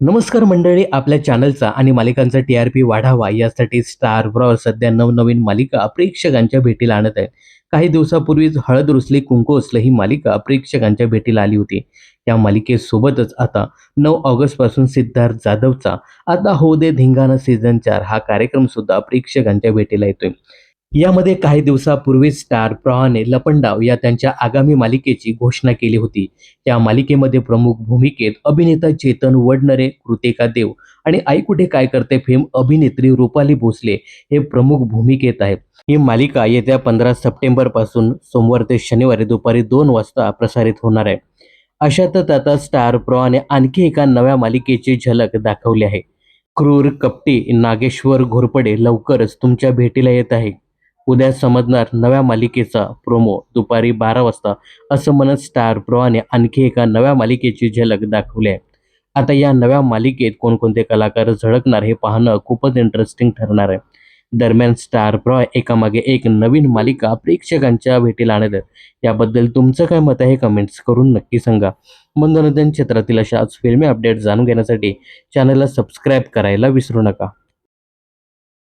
नमस्कार मंडळी आपल्या चॅनलचा आणि मालिकांचा टी आर पी वाढावा. यासाठी स्टार ब्रॉ सध्या नवनवीन मालिका प्रेक्षकांच्या भेटीला आणत आहेत. काही दिवसापूर्वीच हळद रुसली कुंकू असलं ही मालिका प्रेक्षकांच्या भेटीला आली होती. या मालिकेसोबतच आता नऊ ऑगस्टपासून सिद्धार्थ जाधवचा आता हो दे धिंगाणा सीझन चार हा कार्यक्रम सुद्धा प्रेक्षकांच्या भेटीला येतोय. यामध्ये काही दिवसापूर्वी स्टार प्रवाहाने लपंडाव या त्यांच्या आगामी मालिकेची घोषणा केली होती. या मालिकेमध्ये प्रमुख भूमिकेत अभिनेता चेतन वडनरे कृतिका देव आणि आई कुठे काय करते फेम अभिनेत्री रुपाली भोसले हे प्रमुख भूमिकेत आहेत. ही मालिका येत्या पंधरा सप्टेंबरपासून सोमवार ते शनिवारी दुपारी दोन वाजता प्रसारित होणार आहे. अशातच आता स्टार प्रवाहाने आणखी एका नव्या मालिकेची झलक दाखवली आहे. क्रूर कपटी नागेश्वर घोरपडे लवकरच तुमच्या भेटीला येत आहे. उद्या समजणार नव्या मालिकेचा प्रोमो दुपारी बारा वाजता असं म्हणत स्टार प्रवाहाने आणखी एका नव्या मालिकेची झलक दाखवली आहे. आता या नव्या मालिकेत कोणकोणते कलाकार झळकणार हे पाहणं खूपच इंटरेस्टिंग ठरणार आहे. दरम्यान स्टार प्रवाह एकामागे एक नवीन मालिका प्रेक्षकांच्या भेटीला आणत याबद्दल तुमचं काय मत आहे कमेंट्स करून नक्की सांगा. मनोरंजन क्षेत्रातील अशाच फिल्मी अपडेट जाणून घेण्यासाठी चॅनलला सबस्क्राईब करायला विसरू नका.